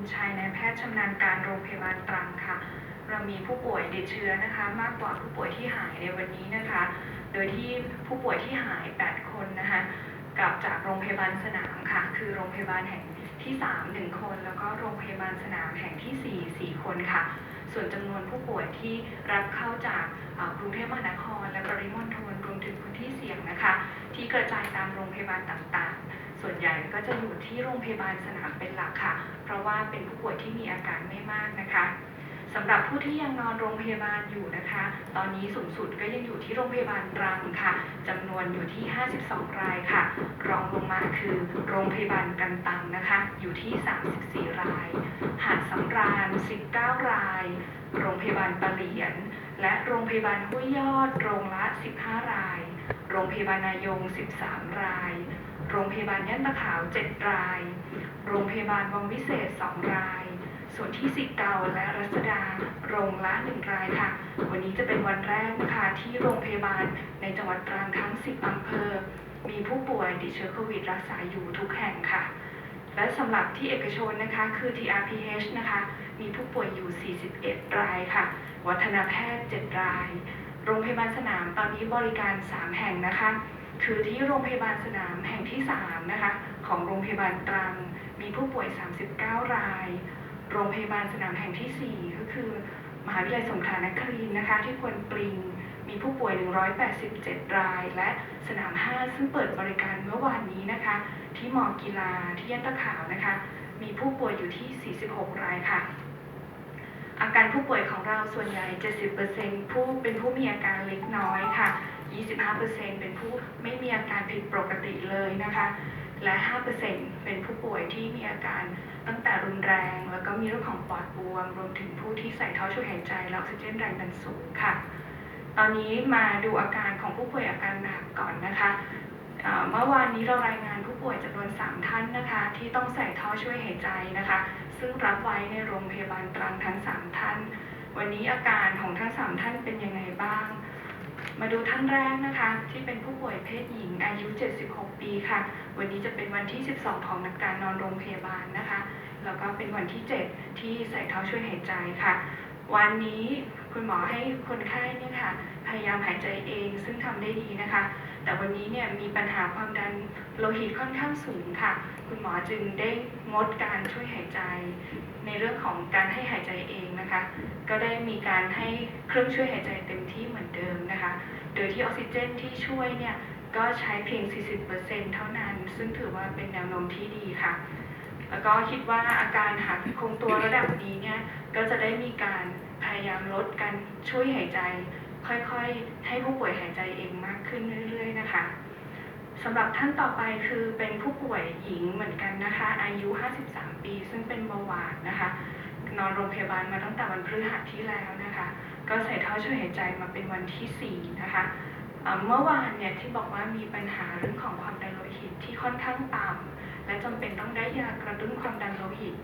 ญชัยนายแพทย์ชำนาญการโรงพยาบาลตรังค่ะ เรามีผู้ป่วยติดเชื้อนะคะ มากกว่าผู้ป่วยที่หายในวันนี้นะคะ โดยที่ผู้ป่วยที่หาย 8 คนนะคะกลับจากโรงพยาบาลสนามค่ะ คือโรงพยาบาลแห่งที่ 3 1 คน แล้วก็โรงพยาบาลสนามแห่งที่ 4 4 คนค่ะ ส่วนจำนวนผู้ป่วยที่รับเข้าจากกรุงเทพมหานคร และปริมณฑลรวมถึงพื้นที่เสี่ยงนะคะ ที่กระจายตามโรงพยาบาลต่างๆ ส่วนใหญ่ก็จะอยู่ที่โรงพยาบาลสนามเป็นหลักค่ะ เพราะว่าเป็นผู้ป่วยที่มีอาการไม่มากนะคะสำหรับผู้ที่ยังนอนโรงพยาบาลอยู่นะคะ ตอนนี้สูงสุดก็ยังอยู่ที่โรงพยาบาลตรังค่ะจำนวนอยู่ที่ 52 รายค่ะ รองลงมาคือโรงพยาบาลกันตังนะคะ อยู่ที่ 34 ราย หาดสำราญ 19 ราย โรงพยาบาลปะเหลียน และโรงพยาบาลห้วยยอด โรงละ 15 ราย โรงพยาบาลนายง 13 ราย โรงพยาบาลย่านตะขาว 7 ราย โรงพยาบาลวังวิเศษ 2 ราย ส่วนที่สิเกาและรัศดา โรงละ 1 รายค่ะ วันนี้จะเป็นวันแรกนะคะที่โรงพยาบาลในจังหวัดตรังทั้ง 10อำเภอ มีผู้ป่วยติดเชื้อโควิดรักษาอยู่ทุกแห่งค่ะ และสำหรับที่เอกชนนะคะคือ TRPH นะคะ มีผู้ป่วยอยู่ 41 รายค่ะ วัฒนแพทย์ 7 ราย โรงพยาบาลสนามตอนนี้บริการ 3 แห่งนะคะ คือที่โรงพยาบาลสนามแห่งที่ 3 นะคะ ของโรงพยาบาลตรัง มีผู้ป่วย 39 ราย โรงพยาบาลสนามแห่งทีสี่ 4 ก็คือ มหาวิทยาลัยสงขลานครินทร์นะคะ ที่ควนปริง มีผู้ป่วย 187 ราย และสนาม 5 ซึ่งเปิดบริการเมื่อวานนี้นะคะ ที่มอกีฬาที่ยันตะขาวนะคะ มีผู้ป่วยอยู่ที่ 46 รายค่ะอาการผู้ป่วยของเราส่วนใหญ่ 70%ผู้เป็นผู้มีอาการเล็กน้อยค่ะ 25%เป็นผู้ไม่มีอาการผิดปกติเลยนะคะ และ 5%เป็นผู้ป่วยที่มีอาการตั้งแต่รุนแรง แล้วก็มีโรคของปอดบวม รวมถึงผู้ที่ใส่ท่อช่วยหายใจและออกซิเจนแรงดันสูงค่ะ ตอนนี้มาดูอาการของผู้ป่วยอาการหนักก่อนนะคะเอ่อเมื่อวานนี้เรารายงานผู้ป่วยจำนวน 3 ท่านนะคะ ที่ต้องใส่ท่อช่วยหายใจนะคะ ซึ่งรับไว้ในโรงพยาบาลตรังทั้ง 3 ท่าน วันนี้อาการของทั้ง 3 ท่านเป็นยังไงบ้าง มาดูท่านแรกนะคะ ที่เป็นผู้ป่วยเพศหญิงอายุ 76 ปีค่ะ วันนี้จะเป็นวันที่ 12 ของนักการนอนโรงพยาบาลนะคะ แล้วก็เป็นวันที่ 7 ที่ใส่ท่อช่วยหายใจค่ะ วันนี้คุณหมอให้คนไข้เนี่ยค่ะ พยายามหายใจเองซึ่งทำได้ดีนะคะ แต่วันนี้เนี่ยมีปัญหาความดันโลหิตค่อนข้างสูงค่ะ คุณหมอจึงได้งดการช่วยหายใจ ในเรื่องของการให้หายใจเองนะคะ ก็ได้มีการให้เครื่องช่วยหายใจเต็มที่เหมือนเดิมนะคะ โดยที่ออกซิเจนที่ช่วยเนี่ยก็ใช้เพียง 40%เท่านั้น ซึ่งถือว่าเป็นแนวโน้มที่ดีค่ะ แล้วก็คิดว่าอาการหากคงตัวระดับนี้เนี่ยก็จะได้มีการพยายามลดการช่วยหายใจ ค่อยๆ ให้ผู้ป่วยหายใจเองมากขึ้นเรื่อย ๆ นะคะ สำหรับท่านต่อไปคือเป็นผู้ป่วยหญิงเหมือนกันนะคะ อายุ 53 ปี ซึ่งเป็นเบาหวานนะคะ นอนโรงพยาบาลมาตั้งแต่วันพฤหัสที่แล้วนะคะ ก็ใส่ท่อช่วยหายใจมาเป็นวันที่ 4 นะคะเอ่อเมื่อวานเนี่ยที่บอกว่ามีปัญหาเรื่องของความดันโลหิตที่ค่อนข้างต่ำและจำเป็นต้องได้ยากระตุ้นความดันโลหิต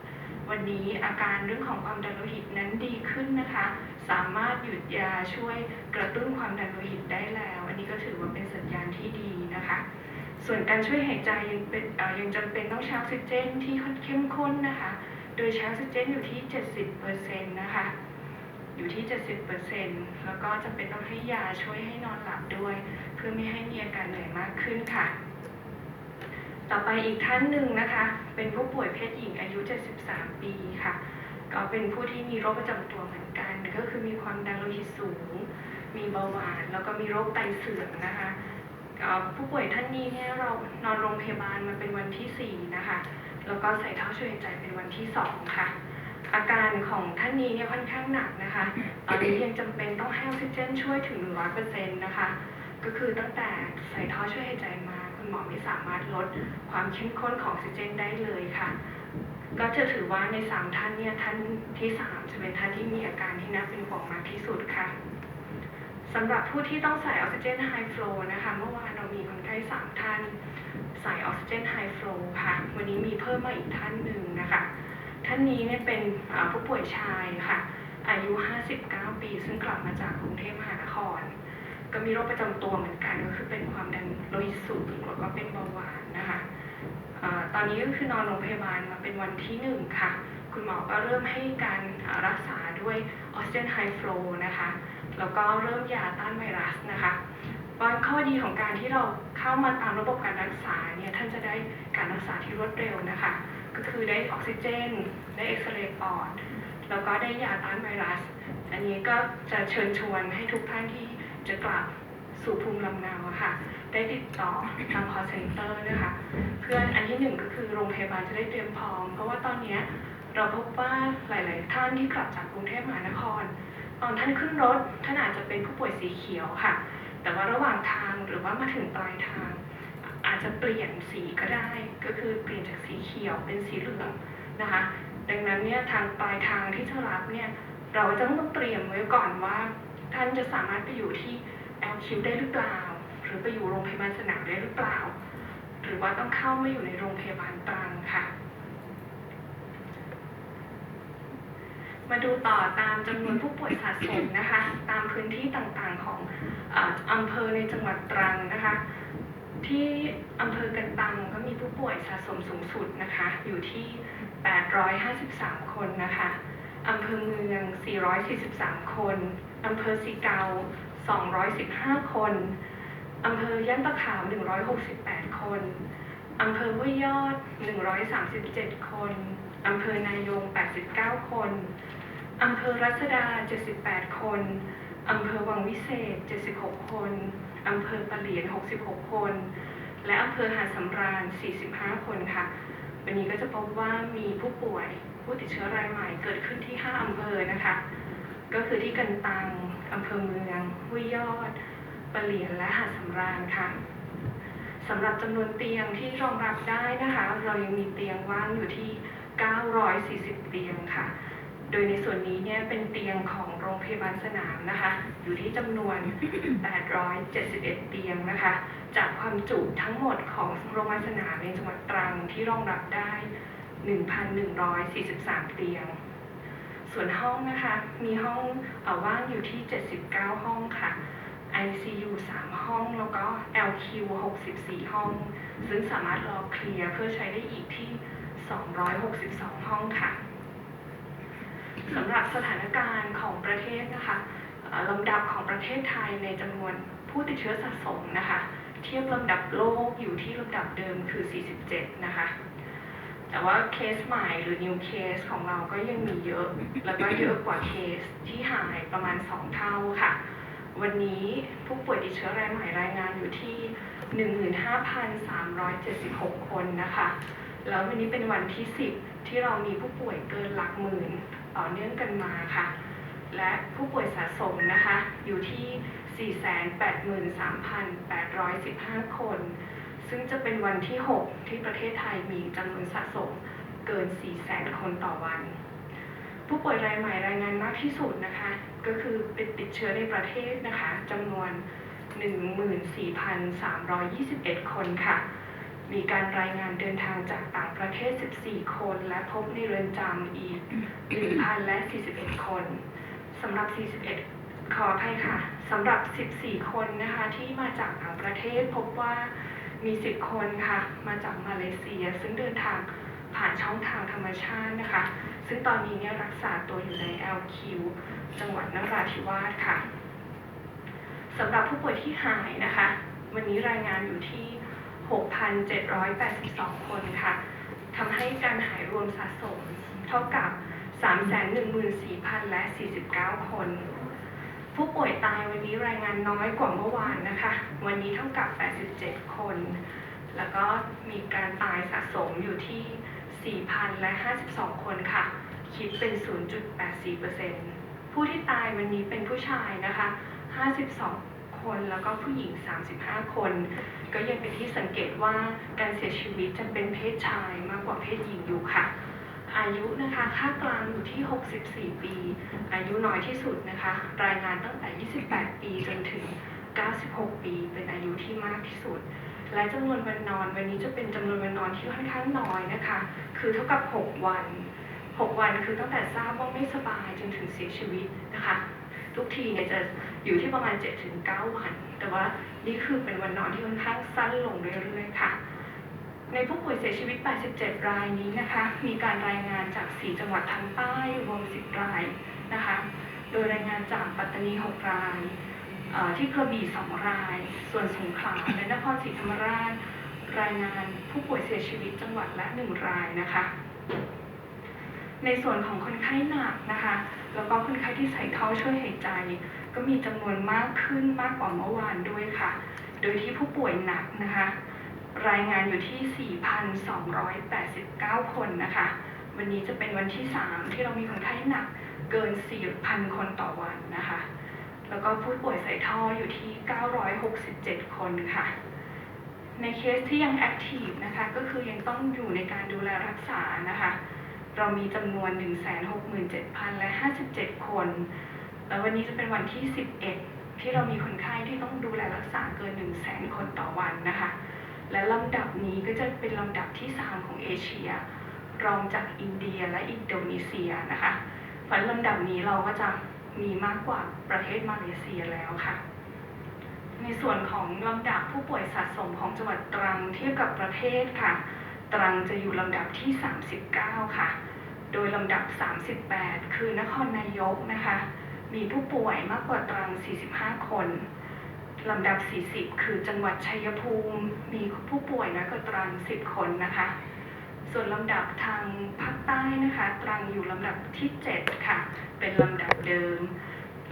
วันนี้อาการเรื่องของความดันโลหิตนั้นดีขึ้นนะคะ สามารถหยุดยาช่วยกระตุ้นความดันโลหิตได้แล้ว อันนี้ก็ถือว่าเป็นสัญญาณที่ดีนะคะ ส่วนการช่วยหายใจยังเป็นยังจำเป็นต้องใช้ออกซิเจนที่เข้มข้นนะคะ โดยใช้ออกซิเจนอยู่ที่ 70%นะคะ อยู่ที่ 70%แล้วก็จำเป็นต้องให้ยาช่วยให้นอนหลับด้วย เพื่อไม่ให้มีอาการเหนื่อยมากขึ้นค่ะ ต่อไปอีกท่านหนึ่งนะคะ เป็นผู้ป่วยเพศหญิงอายุ 73 ปีค่ะ ก็เป็นผู้ที่มีโรคประจำตัวเหมือนกัน ก็คือมีความดันโลหิตสูง มีเบาหวาน แล้วก็มีโรคไตเสื่อมนะคะ ผู้ป่วยท่านนี้เนี่ยเรานอนโรงพยาบาลมาเป็นวันที่ 4 นะคะ แล้วก็ใส่ท่อช่วยหายใจเป็นวันที่ 2 ค่ะ อาการของท่านนี้เนี่ยค่อนข้างหนักนะคะ ตอนนี้ยังจำเป็นต้องให้ออกซิเจนช่วยถึง 100%นะคะ ก็คือตั้งแต่ใส่ท่อช่วยหายใจมา คุณหมอไม่สามารถลดความเข้มข้นของออกซิเจนได้เลยค่ะ ก็จะถือว่าใน 3 ท่านเนี่ยท่านที่3จะเป็นท่านที่มีอาการที่น่าเป็นห่วงมากที่สุดค่ะ สำหรับผู้ที่ต้องใส่ออกซิเจนไฮฟลูนะคะเมื่อวานเรามีคนไข้3ท่านใส่ออกซิเจนไฮฟลูค่ะ วันนี้มีเพิ่มมาอีกท่านหนึ่งนะคะ ท่านนี้เนี่ยเป็นผู้ป่วยชายค่ะ อายุ 59 ปี ซึ่งกลับมาจากกรุงเทพมหานคร ก็มีโรคประจำตัวเหมือนกันก็คือเป็นความดันโลหิตสูงแล้วก็เป็นเบาหวานนะคะอ่อตอนนี้ก็คือนอนโรงพยาบาลมาเป็นวันที่หนึ่งค่ะ คุณหมอก็เริ่มให้การรักษาด้วยออกซิเจนไฮฟลูนะคะ แล้วก็เริ่มยาต้านไวรัสนะคะว่าข้อดีของการที่เราเข้ามาตามระบบการรักษาเนี่ยท่านจะได้การรักษาที่รวดเร็วนะคะ ก็คือได้ออกซิเจน ได้เอ็กซเรย์ปอด แล้วก็ได้ยาต้านไวรัส อันนี้ก็จะเชิญชวนให้ทุกท่านที่จะกลับสู่ภูมิลำเนาค่ะ ได้ติดต่อทาง call center นะคะ เพื่ออันที่หนึ่งก็คือโรงพยาบาลจะได้เตรียมพร้อม เพราะว่าตอนเนี้ย เราพบว่าหลาย ๆ ท่านที่กลับจากกรุงเทพมหานครตอนท่านขึ้นรถท่านอาจจะเป็นผู้ป่วยสีเขียวค่ะ แต่ว่าระหว่างทางหรือว่ามาถึงปลายทาง อาจจะเปลี่ยนสีก็ได้ ก็คือเปลี่ยนจากสีเขียวเป็นสีเหลืองนะคะ ดังนั้นเนี่ยทางปลายทางที่จะรับเนี่ยเราจะต้องเตรียมไว้ก่อนว่าท่านจะสามารถไปอยู่ที่ LQ ได้หรือเปล่า หรือไปอยู่โรงพยาบาลสนามได้หรือเปล่า หรือว่าต้องเข้ามาอยู่ในโรงพยาบาลตรังค่ะ มาดูต่อตามจำนวนผู้ป่วยสะสมนะคะ ตามพื้นที่ต่างๆของเอ่ออำเภอในจังหวัดตรังนะคะ ที่อำเภอกันตังก็มีผู้ป่วยสะสมสูงสุดนะคะ อยู่ที่ 853 คนนะคะอำเภอเมือง 443 คนอำเภอสีเกา 215 คนอำเภอย่านตะขาว 168 คนอำเภอห้วยยอด 137 คนอำเภอนายง 89 คน อำเภอรัศดา 78 คน อำเภอวังวิเศษ 76 คน อำเภอปะเหลียน 66 คน และอำเภอหาดสำราญ 45 คนค่ะ วันนี้ก็จะพบว่ามีผู้ป่วยผู้ติดเชื้อรายใหม่เกิดขึ้นที่ 5 อำเภอนะคะ ก็คือที่กันตัง อำเภอเมือง ห้วยยอดปะเหลียน และหาดสำราญค่ะสำหรับจำนวนเตียงที่รองรับได้นะคะ เรายังมีเตียงว่างอยู่ที่ 940 เตียงค่ะ โดยในส่วนนี้เนี่ยเป็นเตียงของโรงพยาบาลสนามนะคะ อยู่ที่จำนวน 871 เตียงนะคะ จากความจุทั้งหมดของโรงพยาบาลสนามในจังหวัดตรังที่รองรับได้ 1,143 เตียง ส่วนห้องนะคะมีห้องอว่างอยู่ที่ 79 ห้องค่ะ ICU 3 ห้อง แล้วก็ LQ 64 ห้อง ซึ่งสามารถรอเคลียร์เพื่อใช้ได้อีกที่ 262 ห้องค่ะ สำหรับสถานการณ์ของประเทศนะคะลำดับของประเทศไทยในจำนวนผู้ติดเชื้อสะสมนะคะ เทียบลำดับโลกอยู่ที่ลำดับเดิมคือ 47 นะคะ แต่ว่าเคสใหม่หรือ new case ของเราก็ยังมีเยอะ แล้วก็เยอะกว่าเคสที่หายประมาณ 2 เท่าค่ะ วันนี้ผู้ป่วยติดเชื้อรายใหม่รายงานอยู่ที่ 15,376 คนนะคะ แล้ววันนี้เป็นวันที่ 10 ที่เรามีผู้ป่วยเกินหลักหมื่น ต่อเนื่องกันมาค่ะ และผู้ป่วยสะสมนะคะอยู่ที่ 483,815 คน ซึ่งจะเป็นวันที่ 6 ที่ประเทศไทยมีจำนวนสะสมเกิน 400,000 คนต่อวัน ผู้ป่วยรายใหม่รายงานมากที่สุดนะคะ ก็คือเป็นติดเชื้อในประเทศนะคะจำนวน 14,321 คนค่ะ มีการรายงานเดินทางจากต่างประเทศ 14 คน และพบในเรือนจำอีก 1,041 คน สำหรับ 41 ขออภัยค่ะ สำหรับ 14 คนนะคะที่มาจากต่างประเทศพบว่ามี 10 คนค่ะ มาจากมาเลเซีย ซึ่งเดินทางผ่านช่องทางธรรมชาตินะคะ ซึ่งตอนนี้เนี่ยรักษาตัวอยู่ใน LQ จังหวัดนราธิวาสค่ะ สำหรับผู้ป่วยที่หายนะคะ วันนี้รายงานอยู่ที่ 6,782 คนค่ะทำให้การหายรวมสะสมเท่ากับ 314,000 และ 49 คน ผู้ป่วยตายวันนี้รายงานน้อยกว่าเมื่อวานนะคะ วันนี้เท่ากับ 87 คน แล้วก็มีการตายสะสมอยู่ที่ 4,000 และ 52 คนค่ะ คิดเป็น 0.84%ผู้ที่ตายวันนี้เป็นผู้ชายนะคะ 52 คน แล้วก็ผู้หญิง 35 คน ก็ยังเป็นที่สังเกตว่าการเสียชีวิตจะเป็นเพศชายมากกว่าเพศหญิงอยู่ค่ะ อายุนะคะค่ากลางอยู่ที่ 64 ปี อายุน้อยที่สุดนะคะ รายงานตั้งแต่ 28 ปีจนถึง 96 ปี เป็นอายุที่มากที่สุด และจำนวนวันนอนวันนี้จะเป็นจำนวนวันนอนที่ค่อนข้างน้อยนะคะ คือเท่ากับ 6 วัน 6 วันคือตั้งแต่ทราบว่าไม่สบายจนถึงเสียชีวิตนะคะ ทุกทีเนี่ยจะอยู่ที่ประมาณ 7-9 วัน แต่ว่านี่คือเป็นวันนอนที่ค่อนข้างสั้นลงเรื่อยๆค่ะ ในผู้ป่วยเสียชีวิต 87 รายนี้นะคะ มีการรายงานจาก 4 จังหวัดทางใต้รวม 10 รายนะคะ โดยรายงานจากปัตตานี 6 รายที่กระบี่ 2 ราย ส่วนสงขลาและนครศรีธรรมราชรายงานผู้ป่วยเสียชีวิตจังหวัดละ 1 รายนะคะ ในส่วนของคนไข้หนักนะคะ แล้วก็คนไข้ที่ใส่ท่อช่วยหายใจ ก็มีจำนวนมากขึ้นมากกว่าเมื่อวานด้วยค่ะ โดยที่ผู้ป่วยหนักนะคะ รายงานอยู่ที่ 4,289 คนนะคะ วันนี้จะเป็นวันที่ 3 ที่เรามีคนไข้หนักเกิน 4,000 คนต่อวันนะคะ แล้วก็ผู้ป่วยใส่ท่ออยู่ที่ 967 คนค่ะ ในเคสที่ยังแอคทีฟนะคะ ก็คือยังต้องอยู่ในการดูแลรักษานะคะ เรามีจำนวน 167,000 และ 57 คน แล้ววันนี้จะเป็นวันที่ 11 ที่เรามีคนไข้ที่ต้องดูแลรักษาเกิน 100,000 คนต่อวันนะคะ และลำดับนี้ก็จะเป็นลำดับที่ 3 ของเอเชีย รองจากอินเดียและอินโดนีเซียนะคะเพราะลำดับนี้เราก็จะมีมากกว่าประเทศมาเลเซียแล้วค่ะ ในส่วนของลำดับผู้ป่วยสะสมของจังหวัดตรังเทียบกับประเทศค่ะ ตรังจะอยู่ลำดับที่ 39 ค่ะ โดยลำดับ 38 คือนครนายกนะคะ มีผู้ป่วยมากกว่าตรัง 45 คนลำดับ 40 คือจังหวัดชัยภูมิ มีผู้ป่วยน้อยกว่าตรัง 10 คนนะคะ ส่วนลำดับทางภาคใต้นะคะ ตรังอยู่ลำดับที่ 7 ค่ะ เป็นลำดับเดิม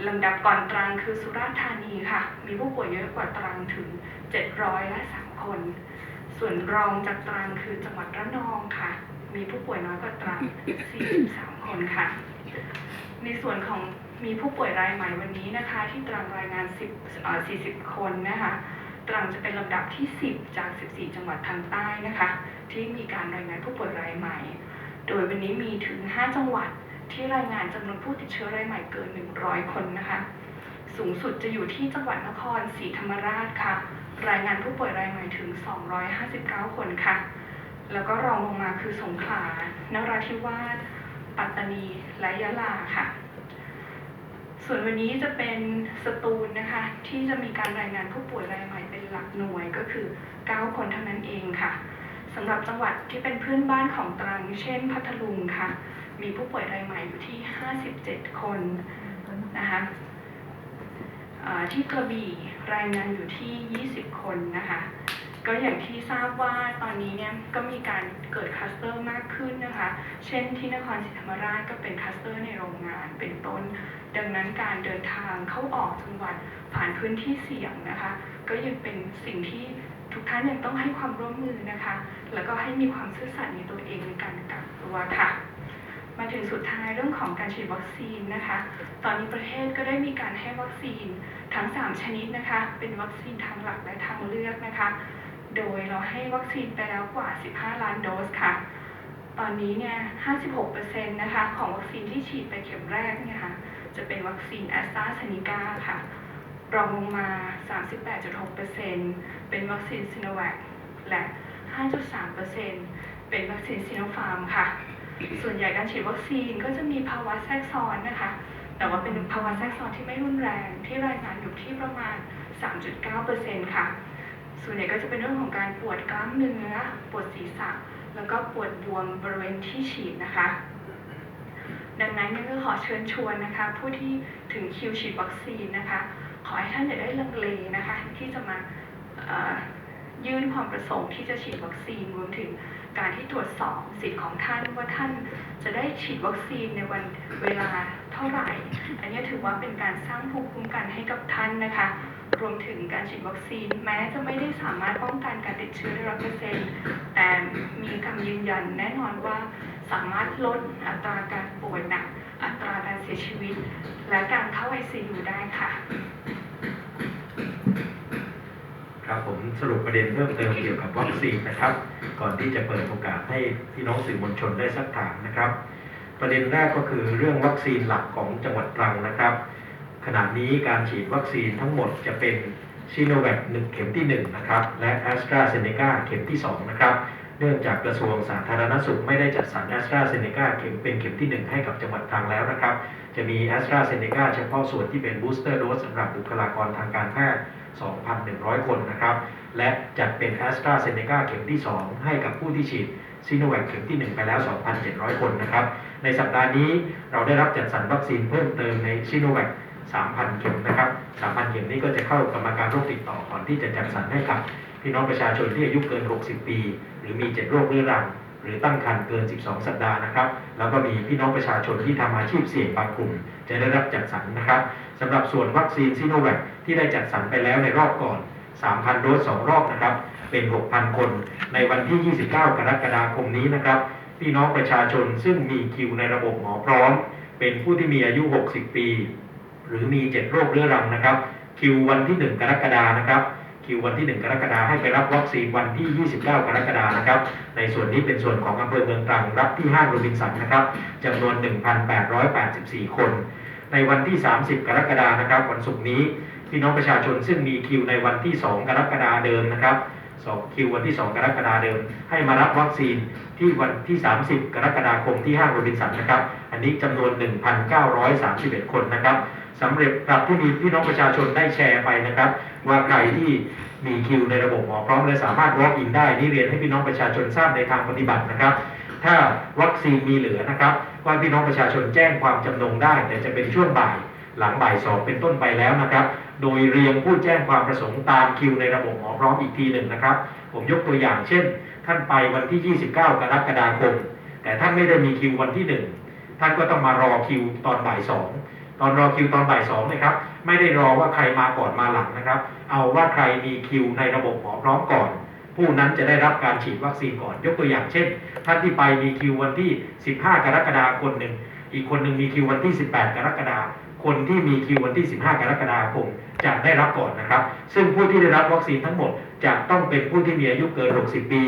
ลำดับก่อนตรังคือสุราษฎร์ธานีค่ะ มีผู้ป่วยเยอะกว่าตรังถึง 700และ3คน ส่วนรองจากตรังคือจังหวัดระนองค่ะ มีผู้ป่วยน้อยกว่าตรัง 43 คนค่ะ ในส่วนของมีผู้ป่วยรายใหม่วันนี้นะคะ ที่ตรังรายงาน 10อ่อ40 คนนะคะตรังจะเป็นลำดับที่ 10 จาก 14 จังหวัดทางใต้นะคะ ที่มีการรายงานผู้ป่วยรายใหม่ โดยวันนี้มีถึง 5 จังหวัดที่รายงานจำนวนผู้ติดเชื้อรายใหม่เกิน 100 คนนะคะ สูงสุดจะอยู่ที่จังหวัดนครศรีธรรมราชค่ะ รายงานผู้ป่วยรายใหม่ถึง 259 คนค่ะ แล้วก็รองลงมาคือสงขลานราธิวาส ปัตตานี และยะลาค่ะ ส่วนวันนี้จะเป็นสตูลนะคะ ที่จะมีการรายงานผู้ป่วยรายใหม่เป็นหลักหน่วยก็คือ 9 คนเท่านั้นเองค่ะสำหรับจังหวัดที่เป็นเพื่อนบ้านของตรัง เช่น พัทลุงค่ะ มีผู้ป่วยรายใหม่อยู่ที่ 57 คนนะคะ ที่กระบี่รายงานอยู่ที่ 20 คนนะคะ ก็อย่างที่ทราบว่าตอนนี้เนี่ยก็มีการเกิดคลัสเตอร์มากขึ้นนะคะ เช่นที่นครศรีธรรมราชก็เป็นคลัสเตอร์ในโรงงานเป็นต้น ดังนั้นการเดินทางเข้าออกจังหวัดผ่านพื้นที่เสี่ยงนะคะ ก็ยังเป็นสิ่งที่ทุกท่านยังต้องให้ความร่วมมือนะคะ แล้วก็ให้มีความซื่อสัตย์ในตัวเองในการกักตัวค่ะ มาถึงสุดท้ายเรื่องของการฉีดวัคซีนนะคะ ตอนนี้ประเทศก็ได้มีการให้วัคซีนทั้ง 3 ชนิดนะคะ เป็นวัคซีนทางหลักและทางเลือกนะคะ โดยเราให้วัคซีนไปแล้วกว่า 15 ล้านโดสค่ะ ตอนนี้เนี่ย 56%นะคะของวัคซีนที่ฉีดไปเข็มแรกเนี่ยค่ะ จะเป็นวัคซีนแอสตราเซเนกาค่ะ รองลงมา 38.6%เป็นวัคซีนซิโนแวคและ 5.3%เป็นวัคซีนซิโนฟาร์มค่ะ ส่วนใหญ่การฉีดวัคซีนก็จะมีภาวะแทรกซ้อนนะคะ แต่ว่าเป็นภาวะแทรกซ้อนที่ไม่รุนแรงที่รายงานอยู่ที่ประมาณ 3.9%ค่ะ ส่วนใหญ่ก็จะเป็นเรื่องของการปวดกล้ามเนื้อ ปวดศีรษะ แล้วก็ปวดบวมบริเวณที่ฉีดนะคะ ดังนั้นนี่ก็ขอเชิญชวนนะคะ ผู้ที่ถึงคิวฉีดวัคซีนนะคะ ขอให้ท่านอย่าได้ลังเลนะคะ ที่จะมายื่นความประสงค์ที่จะฉีดวัคซีนรวมถึง การที่ตรวจสอบสิทธิ์ของท่านว่าท่านจะได้ฉีดวัคซีนในวันเวลาเท่าไหร่ อันนี้ถือว่าเป็นการสร้างภูมิคุ้มกันให้กับท่านนะคะ รวมถึงการฉีดวัคซีนแม้จะไม่ได้สามารถป้องกันการติดเชื้อได้ร้อยเปอร์เซ็นต์แต่มีคำยืนยันแน่นอนว่าสามารถลดอัตราการป่วยหนัก อัตราการเสียชีวิต และการเข้า ICU ได้ค่ะครับผมสรุปประเด็นเพิ่มเติมเกี่ยวกับวัคซีนนะครับ ก่อนที่จะเปิดโอกาสให้พี่น้องสื่อมวลชนได้สักถามนะครับ ประเด็นแรกก็คือเรื่องวัคซีนหลักของจังหวัดตรังนะครับ ขณะนี้การฉีดวัคซีนทั้งหมดจะเป็นซีโนแวค1เข็มที่1นะครับและแอสตราเซเนกาเข็มที่ 2 นะครับ เนื่องจากกระทรวงสาธารณสุขไม่ได้จัดสรรแอสตราเซเนกาเข็มเป็นเข็มที่ 1 ให้กับจังหวัดตรังแล้วนะครับ จะมีแอสตราเซเนกาเฉพาะส่วนที่เป็นบูสเตอร์โดสสำหรับบุคลากรทางการแพทย์ 2,100 คนนะครับ และจัดเป็นแอสตราเซเนกาเข็มที่ 2 ให้กับผู้ที่ฉีดซีโนแวคเข็มที่ 1 ไปแล้ว 2,700 คนนะครับ ในสัปดาห์นี้เราได้รับจัดสรรวัคซีนเพิ่มเติมในซีโนแวค3,000 เข็มนะครับ 3,000 เข็มนี้ก็จะเข้ากรรมการโรคติดต่อก่อนที่จะจัดสรรให้กับพี่น้องประชาชนที่อายุเกิน 60 ปี หรือมี7โรคเรื้อรัง หรือตั้งครรภ์เกิน 12 สัปดาห์นะครับ แล้วก็มีพี่น้องประชาชนที่ทำอาชีพเสี่ยงบางกลุ่ม จะได้รับจัดสรรนะครับสำหรับส่วนวัคซีนซีโนแวคที่ได้จัดสรรไปแล้วในรอบก่อน 3,000 โดส2รอบนะครับ เป็น 6,000 คน ในวันที่ 29 กรกฎาคมนี้นะครับ พี่น้องประชาชนซึ่งมีคิวในระบบหมอพร้อม เป็นผู้ที่มีอายุ 60 ปี หรือมี 7 โรคเรื้อรังนะครับ คิววันที่ 1 กรกฎานะครับ คิววันที่ 1 กรกฎาให้ไปรับวัคซีนวันที่ 29 กรกฎานะครับ ในส่วนนี้เป็นส่วนของอำเภอเมืองตรังรับที่ห้างโรบินสันนะครับจำนวน 1,884 คน ในวันที่ 30 กรกฎานะครับ วันศุกร์นี้พี่น้องประชาชนซึ่งมีคิวในวันที่ 2 กรกฎาเดิมนะครับสคิววันที่ 2 กรกฎาเดิม ให้มารับวัคซีนที่วันที่ 30 กรกฎาคมที่ห้างโรบินสันนะครับ อันนี้จำนวน 1,931 คนนะครับสำเร็จกับที่มีพี่น้องประชาชนได้แชร์ไปนะครับ ว่าใครที่มีคิวในระบบหมอพร้อมและสามารถ walk in ได้นี่เรียนให้พี่น้องประชาชนทราบในทางปฏิบัตินะครับ ถ้าวัคซีนมีเหลือนะครับ ว่าพี่น้องประชาชนแจ้งความจำนงได้ แต่จะเป็นช่วงบ่ายหลังบ่ายสองเป็นต้นไปแล้วนะครับ โดยเรียงผู้แจ้งความประสงค์ตามคิวในระบบหมอพร้อมอีกทีหนึ่งนะครับ ผมยกตัวอย่างเช่น ท่านไปวันที่ 29 กรกฎาคม แต่ท่านไม่ได้มีคิววันที่ 1 ท่านก็ต้องมารอคิวตอนบ่ายสอง ตอนรอคิวตอนบ่ายสองนะครับ ไม่ได้รอว่าใครมาก่อนมาหลังนะครับ เอาว่าใครมีคิวในระบบหมอพร้อมก่อน ผู้นั้นจะได้รับการฉีดวัคซีนก่อน ยกตัวอย่างเช่น ท่านที่ไปมีคิววันที่ 15 กรกฎาคมคนหนึ่ง อีกคนหนึ่งมีคิววันที่ 18 กรกฎาคมคนที่มีคิววันที่ 15 กรกฎาคมจะได้รับก่อนนะครับ ซึ่งผู้ที่ได้รับวัคซีนทั้งหมดจะต้องเป็นผู้ที่มีอายุเกิน 60 ปี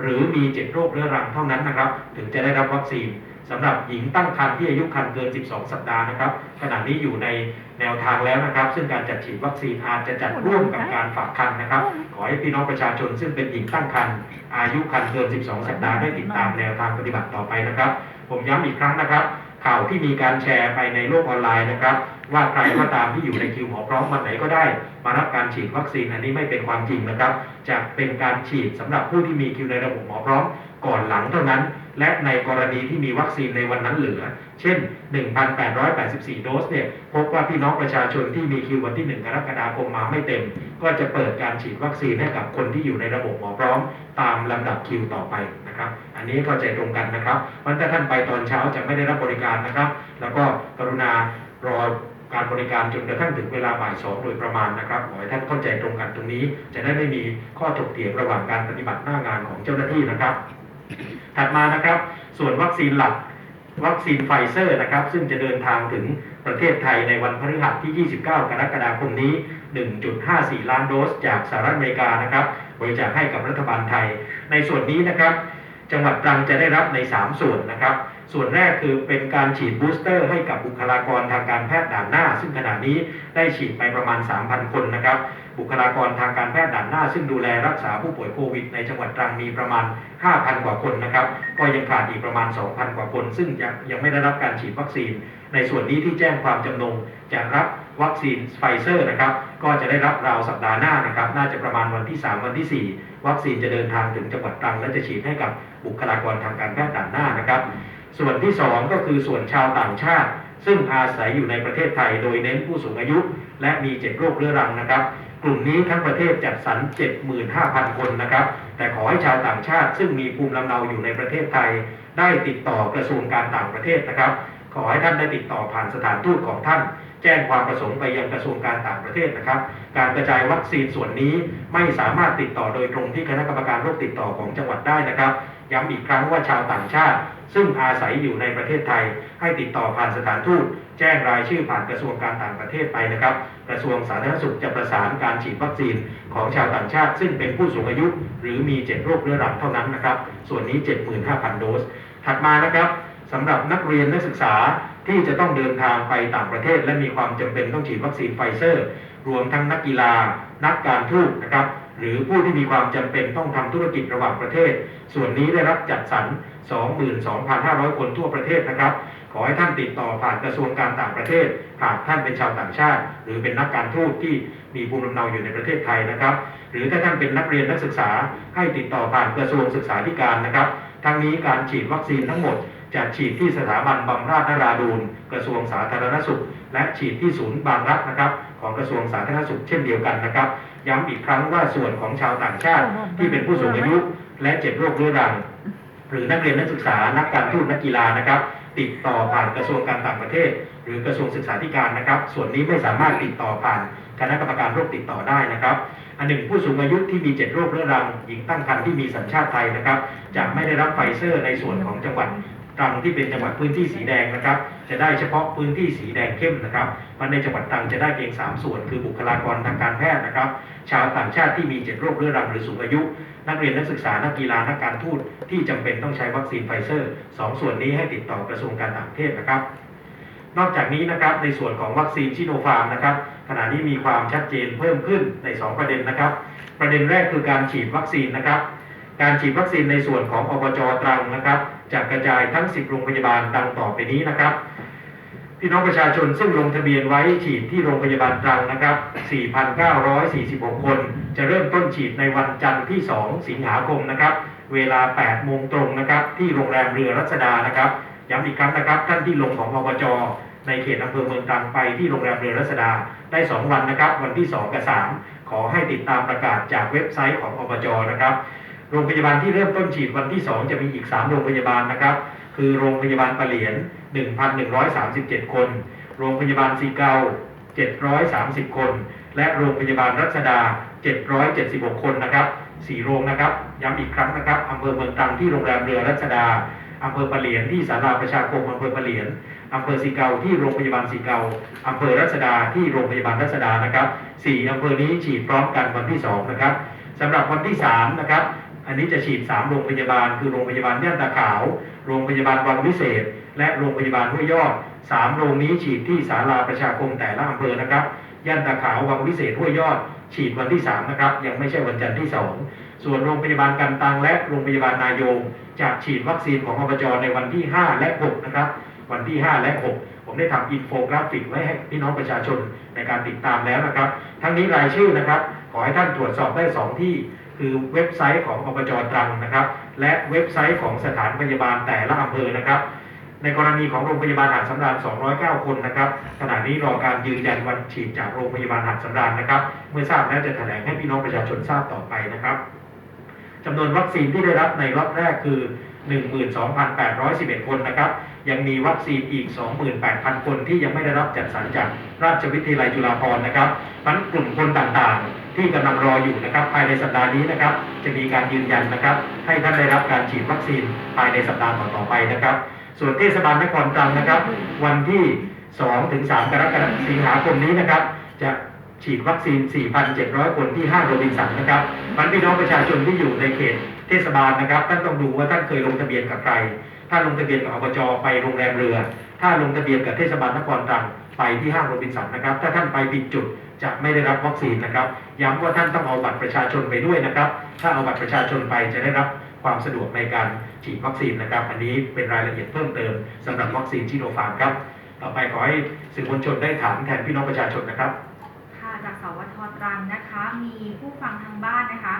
หรือมี7โรคเรื้อรังเท่านั้นนะครับ ถึงจะได้รับวัคซีน สำหรับหญิงตั้งครรภ์ที่อายุครรภ์เกิน 12 สัปดาห์นะครับ ขณะนี้อยู่ในแนวทางแล้วนะครับ ซึ่งการจัดฉีดวัคซีนอาจจะจัดร่วมกับการฝากครรภ์นะครับ ขอให้พี่น้องประชาชน ซึ่งเป็นหญิงตั้งครรภ์อายุครรภ์เกิน 12 สัปดาห์ได้ติดตามแนวทางปฏิบัติต่อไปนะครับ ผมย้ำอีกครั้งนะครับ ข่าวที่มีการแชร์ไปในโลกออนไลน์นะครับ ว่าใครก็ตามที่อยู่ในคิวหมอพร้อมวันไหนก็ได้ มารับการฉีดวัคซีนอันนี้ไม่เป็นความจริงนะครับ จะเป็นการฉีดสำหรับผู้ที่มีคิวในระบบหมอพร้อม ก่อนหลังเท่านั้น และในกรณีที่มีวัคซีนในวันนั้นเหลือ เช่น 1,884 โดสเนี่ยพบว่าพี่น้องประชาชนที่มีคิววันที่ 1 กรกฎาคมมาไม่เต็ม ก็จะเปิดการฉีดวัคซีนให้กับคนที่อยู่ในระบบหมอพร้อม ตามลำดับคิวต่อไปนะครับ อันนี้เข้าใจตรงกันนะครับเพราถ้าท่านไปตอนเช้าจะไม่ได้รับบริการนะครับ แล้วก็กรุณารอการบริการจนกระทั่งถึงเวลาบ่ายสองโดยประมาณนะครับขอให้ท่านเข้าใจตรงกันตรงนี้ จะได้ไม่มีข้อถกเถียงระหว่างการปฏิบัติหน้างานของเจ้าหน้าที่นะครับ ถัดมานะครับ ส่วนวัคซีนหลัก วัคซีนไฟเซอร์นะครับ ซึ่งจะเดินทางถึงประเทศไทยในวันพฤหัสที่ 29 กรกฎาคมนี้ 1.54 ล้านโดส จากสหรัฐอเมริกานะครับบริจาคให้กับรัฐบาลไทย ในส่วนนี้นะครับ จังหวัดตรังจะได้รับใน 3 ส่วนนะครับ ส่วนแรกคือเป็นการฉีดบูสเตอร์ให้กับบุคลากรทางการแพทย์ด่านหน้า ซึ่งขณะนี้ได้ฉีดไปประมาณ 3,000 คนนะครับ บุคลากรทางการแพทย์ด่านหน้า ซึ่งดูแลรักษาผู้ป่วยโควิดในจังหวัดตรังมีประมาณ 5,000 กว่าคนนะครับ ก็ยังขาดอีกประมาณ 2,000 กว่าคน ซึ่งยังยังไม่ได้รับการฉีดวัคซีน ในส่วนนี้ที่แจ้งความจำนงจะรับวัคซีนไฟเซอร์นะครับ ก็จะได้รับราวสัปดาห์หน้านะครับ น่าจะประมาณวันที่ 3 วันที่ 4 วัคซีนจะเดินทางถึงจังหวัดตรัง และจะฉีดให้กับบุคลากรทางการแพทย์ด่านหน้านะครับ ส่วนที่2ก็คือส่วนชาวต่างชาติ ซึ่งอาศัยอยู่ในประเทศไทยโดยเน้นผู้สูงอายุ และมี7โรคเรื้อรังนะครับ กลุ่มนี้ทั้งประเทศจัดสรร 75,000 คนนะครับ แต่ขอให้ชาวต่างชาติ ซึ่งมีภูมิลำเนาอยู่ในประเทศไทย ได้ติดต่อกระทรวงการต่างประเทศนะครับ ขอให้ท่านได้ติดต่อผ่านสถานทูตของท่านแจ้งความประสงค์ไปยังกระทรวงการต่างประเทศนะครับ การกระจายวัคซีนส่วนนี้ไม่สามารถติดต่อโดยตรงที่คณะกรรมการโรคติดต่อของจังหวัดได้นะครับ ย้ำอีกครั้งว่าชาวต่างชาติ ซึ่งอาศัยอยู่ในประเทศไทย ให้ติดต่อผ่านสถานทูตแจ้งรายชื่อผ่านกระทรวงการต่างประเทศไปนะครับ กระทรวงสาธารณสุขจะประสานการฉีดวัคซีนของชาวต่างชาติ ซึ่งเป็นผู้สูงอายุ หรือมี7โรคเรื้อรังเท่านั้นนะครับ ส่วนนี้ 75,000 โดส ถัดมานะครับสำหรับนักเรียนนักศึกษาที่จะต้องเดินทางไปต่างประเทศ และมีความจำเป็นต้องฉีดวัคซีนไฟเซอร์ รวมทั้งนักกีฬา นักการทูตนะครับ หรือผู้ที่มีความจำเป็นต้องทำธุรกิจระหว่างประเทศ ส่วนนี้ได้รับจัดสรร 22,500 คนทั่วประเทศนะครับ ขอให้ท่านติดต่อผ่านกระทรวงการต่างประเทศ หากท่านเป็นชาวต่างชาติ หรือเป็นนักการทูตที่มีภูมิลำเนาอยู่ในประเทศไทยนะครับ หรือถ้าท่านเป็นนักเรียนนักศึกษา ให้ติดต่อผ่านกระทรวงศึกษาธิการนะครับ ทั้งนี้การฉีดวัคซีนทั้งหมดจะฉีดที่สถาบันบำราศนราดูนกระทรวงสาธารณสุข และฉีดที่ศูนย์บางรักนะครับ ของกระทรวงสาธารณสุขเช่นเดียวกันนะครับ ย้ำอีกครั้งว่าส่วนของชาวต่างชาติที่เป็นผู้สูงอายุและเจ็บโรคเรื้อรัง หรือนักเรียนนักศึกษานักการทูตนักกีฬานะครับ ติดต่อผ่านกระทรวงการต่างประเทศ หรือกระทรวงศึกษาธิการนะครับ ส่วนนี้ไม่สามารถติดต่อผ่านคณะกรรมการโรคติดต่อได้นะครับ อันหนึ่งผู้สูงอายุที่มีเจ็ดโรคเรื้อรัง หญิงตั้งครรภ์ที่มีสัญชาติไทยนะครับ จะไม่ได้รับไฟเซอร์ในส่วนของจังหวัดตรังที่เป็นจังหวัดพื้นที่สีแดงนะครับ จะได้เฉพาะพื้นที่สีแดงเข้มนะครับมันในจังหวัดตรังจะได้เพียงสามส่วน คือบุคลากรทางการแพทย์นะครับ ชาวต่างชาติที่มีเจ็ดโรคเรื้อรังหรือสูงอายุ นักเรียนนักศึกษานักกีฬานักการทูตที่จำเป็นต้องใช้วัคซีนไฟเซอร์สองส่วนนี้ให้ติดต่อกระทรวงการต่างประเทศนะครับ นอกจากนี้นะครับในส่วนของวัคซีนชิโนฟาร์มนะครับขณะนี้มีความชัดเจนเพิ่มขึ้นใน 2 ประเด็นนะครับ ประเด็นแรกคือการฉีดวัคซีนนะครับ การฉีดวัคซีนในส่วนของอบจตรังนะครับจะกระจายทั้ง 10 โรงพยาบาลดังต่อไปนี้นะครับพี่น้องประชาชนซึ่งลงทะเบียนไว้ฉีดที่โรงพยาบาลตรังนะครับ 4,946 คน จะเริ่มต้นฉีดในวันจันทร์ที่ 2 สิงหาคมนะครับ เวลา 8 โมงตรงนะครับ ที่โรงแรมเรือรัชดานะครับ ย้ำอีกครั้งนะครับ ท่านที่ลงของอบจในเขตอำเภอเมืองตรังไปที่โรงแรมเรือรัชดาได้ 2 วันนะครับ วันที่ 2 กับ 3 ขอให้ติดตามประกาศจากเว็บไซต์ของอบจนะครับโรงพยาบาลที่เริ่มต้นฉีดวันที่ 2 จะมีอีก 3 โรงพยาบาลนะครับ คือโรงพยาบาลปะเหลียน 1,137 คน โรงพยาบาลสีเกา730 คน และโรงพยาบาลรัชดา 776 คนนะครับ 4 โรงนะครับ ย้ำอีกครั้งนะครับอำเภอเมืองตรังที่โรงแรมเรือรัชดา อำเภอปะเหลียนที่ศาลาประชาคมอำเภอปะเหลียนอำเภอสีเกาที่โรงพยาบาลสีเกาอำเภอรัชดาที่โรงพยาบาลรัชดานะครับ4อำเภอนี้ฉีดพร้อมกันวันที่2นะครับสำหรับวันที่3นะครับอันนี้จะฉีด3โรงพยาบาล คือโรงพยาบาลย่านตาขาว โรงพยาบาลวังวิเศษ และโรงพยาบาลห้วยยอด3โรงนี้ฉีดที่ศาลาประชาคมแต่ละอำเภอนะครับย่านตาขาววังวิเศษห้วยยอด ฉีดวันที่3นะครับยังไม่ใช่วันจันทร์ที่2 ส่วนโรงพยาบาลกันตังและโรงพยาบาลนายงจะฉีดวัคซีนของอบจในวันที่ 5 และ 6 นะครับ วันที่ 5 และ 6 ผมได้ทำอินโฟกราฟิกไว้ให้พี่น้องประชาชนในการติดตามแล้วนะครับ ทั้งนี้รายชื่อนะครับ ขอให้ท่านตรวจสอบได้ 2 ที่ คือเว็บไซต์ของอบจตรังนะครับ และเว็บไซต์ของสถานพยาบาลแต่ละอำเภอนะครับในกรณีของโรงพยาบาลหาดสำราญ 209 คนนะครับ ขณะนี้รอการยืนยันวันฉีดจากโรงพยาบาลหาดสำราญนะครับ เมื่อทราบแล้วจะแถลงให้พี่น้องประชาชนทราบต่อไปนะครับ จำนวนวัคซีนที่ได้รับในล็อตแรกคือ 12,811 คนนะครับ ยังมีวัคซีนอีก 28,000 คนที่ยังไม่ได้รับจัดสรรจากราชวิทยาลัยจุฬาภรณ์นะครับมันกลุ่มคนต่างๆ ที่กำลังรออยู่นะครับ ภายในสัปดาห์นี้นะครับ จะมีการยืนยันนะครับ ให้ท่านได้รับการฉีดวัคซีนภายในสัปดาห์ต่อๆไปนะครับ ส่วนเทศบาลนครตรังนะครับ วันที่2ถึง3กรกฎาคมสิงหาคมนี้นะครับ จะ ฉีดวัคซีน 4,700 คนที่ห้างโรบินสันนะครับ มันพี่น้องประชาชนที่อยู่ในเขตเทศบาลนะครับ ท่านต้องดูว่าท่านเคยลงทะเบียนกับใคร ถ้าลงทะเบียนกับอบจไปโรงแรมเรือ ถ้าลงทะเบียนกับเทศบาลนครตรังไปที่ห้างโรบินสันนะครับ ถ้าท่านไปผิดจุดจะไม่ได้รับวัคซีนนะครับ ย้ำว่าท่านต้องเอาบัตรประชาชนไปด้วยนะครับ ถ้าเอาบัตรประชาชนไปจะได้รับความสะดวกในการฉีดวัคซีนนะครับ อันนี้เป็นรายละเอียดเพิ่มเติมสำหรับวัคซีนชิโนฟาร์มครับ ต่อไปขอให้สื่อมวลชนได้ถามแทนพี่น้องประชาชนนะครับ จากสวทตรังนะคะ มีผู้ฟังทางบ้านนะคะ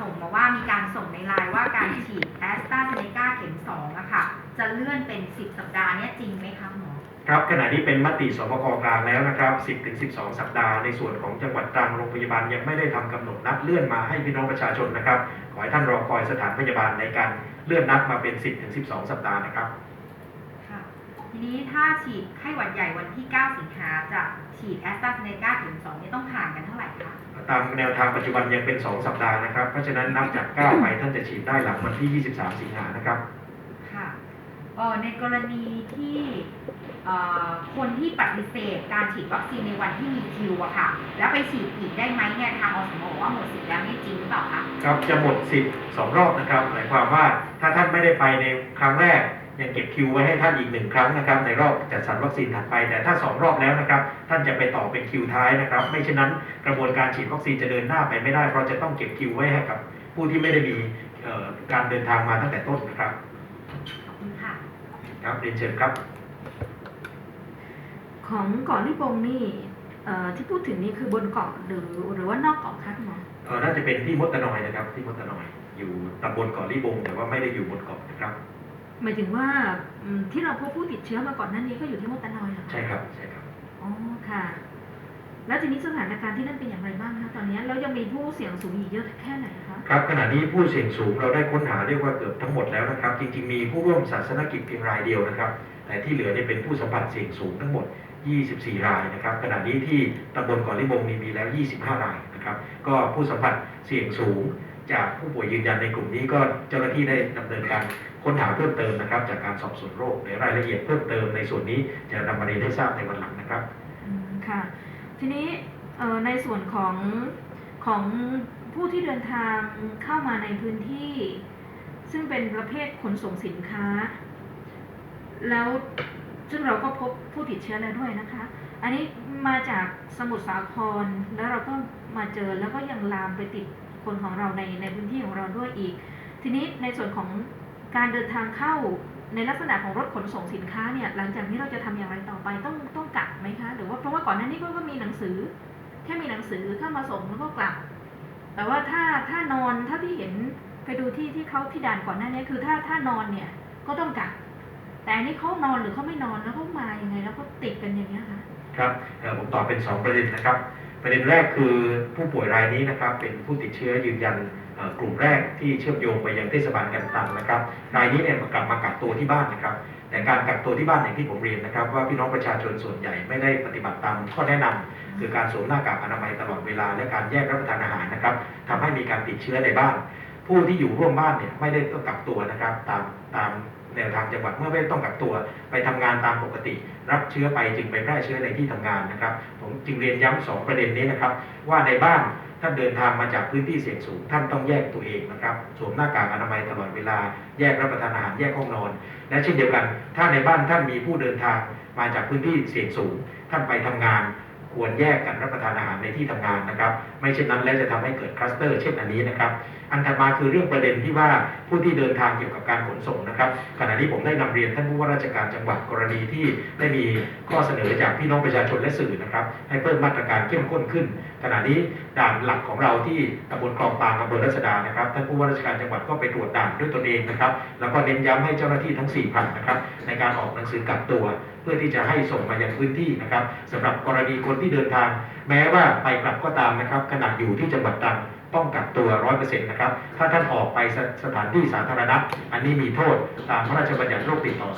ส่งมาว่ามีการส่งในไลน์ว่าการฉีดแอสตราเซเนกาเข็ม2อะค่ะจะเลื่อนเป็น 10 สัปดาห์นี่ยจริงไหมคะหมอครับขณะนี้เป็นมติสบคกลางแล้วนะครับ 10ถึง12 สัปดาห์ในส่วนของจังหวัดตรังโรงพยาบาลยังไม่ได้ทำกำหนดนัดเลื่อนมาให้พี่น้องประชาชนนะครับ ขอให้ท่านรอคอยสถานพยาบาลในการเลื่อนนัดมาเป็น 10ถึง12 สัปดาห์นะครับ ทีนี้ถ้าฉีดไข้หวัดใหญ่วันที่ 9 สิงหาจะฉีดแอสตราเซเนกาเข็ม2เนี่ยต้องห่างกันเท่าไหร่คะตามแนวทางปัจจุบันยังเป็น 2 สัปดาห์นะครับ เพราะฉะนั้นนับจาก 9 ไปท่านจะฉีดได้หลังวันที่ 23 สิงหานะครับ ค่ะเอ่อในกรณีที่เอ่อคนที่ปฏิเสธการฉีดวัคซีนในวันที่มีคิวอะค่ะ แล้วไปฉีดอีกได้ไหมเนี่ยทางอสมบอกว่าหมดสิทธิ์แล้วนี่จริงหรือเปล่าคะครับจะหมดสิทธิ์สองรอบนะครับหมายความว่าถ้าท่านไม่ได้ไปในครั้งแรก ยังเก็บคิวไว้ให้ท่านอีกหนึ่งครั้งนะครับ ในรอบจัดสรรวัคซีนถัดไป แต่ถ้าสองรอบแล้วนะครับ ท่านจะไปต่อเป็นคิวท้ายนะครับ ไม่เช่นนั้นกระบวนการฉีดวัคซีนจะเดินหน้าไปไม่ได้ เพราะจะต้องเก็บคิวไว้ให้กับ ผู้ที่ไม่ได้มีเอ่อการเดินทางมาตั้งแต่ต้นนะครับขอบคุณค่ะครับเรียนเชิญครับ ของเกาะลิบงนี่เอ่อที่พูดถึงนี่คือบนเกาะหรือหรือว่านอกเกาะคะคุณหมอเออน่าจะเป็นที่มดตะนอยนะครับ ที่มดตะนอย อยู่ตำบลเกาะลิบงแต่ว่าไม่ได้อยู่บนเกาะนะครับ หมายถึงว่าอืมที่เราพบผู้ติดเชื้อมาก่อนหน้านี้ก็อยู่ที่มอตานอยเหรอคะใช่ครับใช่ครับ อ๋อค่ะ แล้วทีนี้สถานการณ์ที่นั่นเป็นอย่างไรบ้างคะตอนนี้แล้วยังมีผู้เสี่ยงสูงอีกเยอะแค่ไหนคะครับขณะนี้ผู้เสี่ยงสูงเราได้ค้นหาเรียกว่าเกือบทั้งหมดแล้วนะครับ จริงๆ มีผู้ร่วมศาสนกิจเพียงรายเดียวนะครับ แต่ที่เหลือเนี่ยเป็นผู้สัมผัสเสี่ยงสูงทั้งหมด 24 รายนะครับขณะนี้ที่ตำบลเกาะลิบงมีมีแล้ว 25 รายนะครับ ก็ผู้สัมผัสเสี่ยงสูง จากผู้ป่วยยืนยันในกลุ่มนี้ก็เจ้าหน้าที่ได้ดำเนินการ ค้นหาเพิ่มเติมนะครับ จากการสอบสวนโรคในรายละเอียดเพิ่มเติมในส่วนนี้จะนำมาเรียนให้ทราบในวันหลังนะครับค่ะ ทีนี้ในส่วนของของผู้ที่เดินทางเข้ามาในพื้นที่ ซึ่งเป็นประเภทขนส่งสินค้า แล้วซึ่งเราก็พบผู้ติดเชื้อแล้วด้วยนะคะ อันนี้มาจากสมุทรสาครแล้วเราก็มาเจอแล้วก็ยังลามไปติดคนของเราในในพื้นที่ของเราด้วยอีก ทีนี้ในส่วนของ การเดินทางเข้าในลักษณะของรถขนส่งสินค้าเนี่ยหลังจากนี้เราจะทำอย่างไรต่อไปต้องต้องกักไหมคะ หรือว่าเพราะว่าก่อนหน้านี้ก็ก็มีหนังสือ แค่มีหนังสือเข้ามาส่งแล้วก็กลับ แต่ว่าถ้าถ้านอนถ้าที่เห็นไปดูที่ที่เขาที่ด่านก่อนหน้านี้คือถ้าถ้านอนเนี่ยก็ต้องกัก แต่อันนี้เขานอนหรือเขาไม่นอนแล้วเขามายังไง แล้วเขาติดกันอย่างเงี้ค่ะครับผมตอบเป็น 2 ประเด็นนะครับ ประเด็นแรกคือผู้ป่วยรายนี้นะครับ เป็นผู้ติดเชื้อยืนยัน กลุ่มแรกที่เชื่อมโยงไปยังเทศบาลกันตังนะครับรายนี้เนี่ยกลับมากักตัวที่บ้านนะครับ แต่การกักตัวที่บ้านอย่างที่ผมเรียนนะครับ ว่าพี่น้องประชาชนส่วนใหญ่ไม่ได้ปฏิบัติตามข้อแนะนำคือการสวมหน้ากากอนามัยตลอดเวลาและการแยกรับประทานอาหารนะครับทำให้มีการติดเชื้อในบ้าน ผู้ที่อยู่ร่วมบ้านเนี่ยไม่ได้ต้องกักตัวนะครับ ตามตามแนวทางจังหวัดเมื่อไม่ต้องกักตัวไปทำงานตามปกติ รับเชื้อไปจึงไปแพร่เชื้อในที่ทำงานนะครับ ผมจึงเรียนย้ำสองประเด็นนี้นะครับ ว่าในบ้าน ท่านเดินทางมาจากพื้นที่เสี่ยงสูง ท่านต้องแยกตัวเองนะครับสวมหน้ากากอนามัยตลอดเวลา แยกรับประทานอาหารแยกห้องนอน และเช่นเดียวกัน ถ้าในบ้านท่านมีผู้เดินทางมาจากพื้นที่เสี่ยงสูง ท่านไปทำงาน ควรแยกกันรับประทานอาหารในที่ทำงานนะครับ ไม่เช่นนั้นแล้วจะทำให้เกิดคลัสเตอร์เช่นอันนี้นะครับ อันถัดมาคือเรื่องประเด็นที่ว่าผู้ที่เดินทางเกี่ยวกับการขนส่งนะครับ ขณะนี้ผมได้นำเรียนท่านผู้ว่าราชการจังหวัดกรณีที่ได้มีข้อเสนอจากพี่น้องประชาชนและสื่อนะครับ ให้เพิ่มมาตรการเข้มข้นขึ้น ขณะนี้ด่านหลักของเราที่ตำบลคลองปางอำเภอรัศดานะครับท่านผู้ว่าราชการจังหวัดก็ไปตรวจด่านด้วยตนเองนะครับ แล้วก็เน้นย้ำให้เจ้าหน้าที่ทั้ง4พันนะครับในการออกหนังสือกักตัว เพื่อที่จะให้ส่งมายังพื้นที่นะครับสำหรับกรณีคนที่เดินทาง แม้ว่าไปกลับก็ตามนะครับขณะอยู่ที่จังหวัดตรังต้องกักตัว 100%นะครับ ถ้าท่านออกไปสสถานที่สาธารณะ อันนี้มีโทษตามพระราชบัญญัติโรคติดต่อ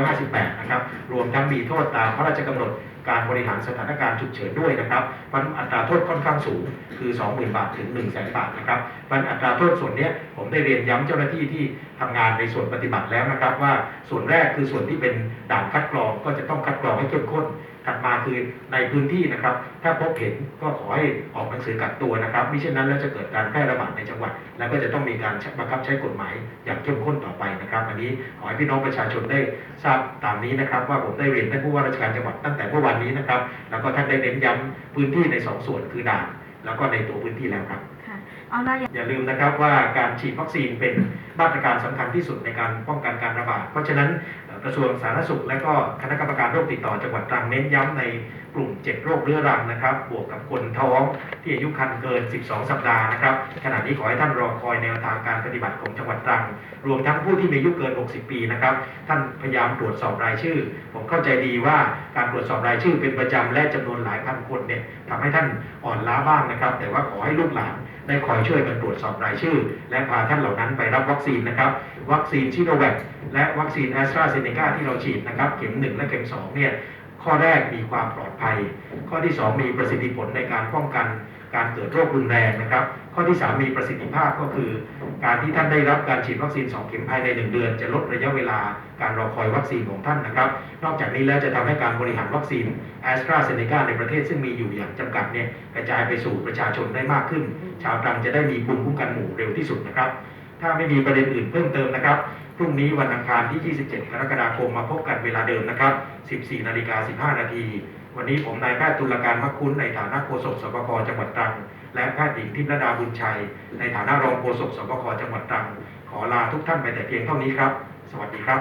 2558 นะครับ รวมทั้งมีโทษตามพระราชกำหนดการบริหารสถานการณ์ฉุกเฉินด้วยนะครับมันอัตราโทษค่อนข้างสูงคือ 20,000 บาทถึง 1 0 0 0 0 0บาทนะครับมันอัตราโทษส่วนนี้ผมได้เรียนย้ำเจ้าหน้าที่ที่ทำงานในส่วนปฏิบัติแล้วนะครับ ว่าส่วนแรกคือส่วนที่เป็นด่านคัดกรองก็จะต้องคัดกรองให้เข้มข้นถัดมาคือในพื้นที่นะครับ ถ้าพบเห็นก็ขอให้ออกหนังสือกักตัวนะครับมิเช่นนั้นแล้วจะเกิดการแพร่ระบาดในจังหวัด แล้วก็จะต้องมีการบังคับใช้กฎหมายอย่างเข้มข้นต่อไปนะครับ อันนี้ขอให้พี่น้องประชาชนได้ทราบตามนี้นะครับ ว่าผมได้เรียนท่านผู้ว่าราชการจังหวัดตั้งแต่เมื่อวานนี้นะครับ แล้วก็ท่านได้เน้นย้ำพื้นที่ในสองส่วนคือด่านแล้วก็ในตัวพื้นที่แล้วครับค่ะเอาละอย่างอย่าลืมนะครับว่าการฉีดวัคซีนเป็นมาตรการสำคัญที่สุดในการป้องกันการระบาด เพราะฉะนั้นเอ่อ กระทรวงสาธารณสุข และก็คณะกรรมการโรคติดต่อจังหวัดตรังเน้นย้ำในกลุ่ม 7 โรคเรื้อรังนะครับ บวกกับคนท้องที่อายุครรภ์เกิน 12 สัปดาห์นะครับ ขณะนี้ขอให้ท่านรอคอยแนวทางการปฏิบัติของจังหวัดตรัง รวมทั้งผู้ที่มีอายุเกิน 60 ปีนะครับ ท่านพยายามตรวจสอบรายชื่อ ผมเข้าใจดีว่าการตรวจสอบรายชื่อเป็นประจำและจำนวนหลายพันคนเนี่ยทำให้ท่านอ่อนล้าบ้างนะครับ แต่ว่าขอให้ลูกหลานได้คอยช่วยกันตรวจสอบรายชื่อ และพาท่านเหล่านั้นไปรับวัคซีนนะครับ วัคซีนชิโนแวคและวัคซีนแอสตราเซเนกาที่เราฉีดนะครับ เข็ม 1 และเข็ม2เนี่ย ข้อแรกมีความปลอดภัย ข้อที่ 2 มีประสิทธิผลในการป้องกันการเกิดโรครุนแรงนะครับ ข้อที่ 3 มีประสิทธิภาพก็คือ การที่ท่านได้รับการฉีดวัคซีน 2 เข็มภายใน 1 เดือน จะลดระยะเวลาการรอคอยวัคซีนของท่านนะครับ นอกจากนี้แล้วจะทำให้การบริหารวัคซีนแอสตราเซเนกาในประเทศซึ่งมีอยู่อย่างจำกัดเนี่ยกระจายไปสู่ประชาชนได้มากขึ้น ชาวตรังจะได้มีภูมิคุ้มกันหมู่เร็วที่สุดนะครับ ถ้าไม่มีประเด็นอื่นเพิ่มเติมนะครับ พรุ่งนี้วันอังคารที่ 27 กรกฎาคมมาพบกันเวลาเดิมนะครับ 14 นาฬิกา 15 นาที วันนี้ผมนายแพทย์ตุลการมักคุ้นในฐานะโฆษกสบคจังหวัดตรัง และแพทย์หญิงทิพย์ระดาบุญชัย ในฐานะรองโฆษกสบคจังหวัดตรัง ขอลาทุกท่านไปแต่เพียงเท่านี้ครับ สวัสดีครับ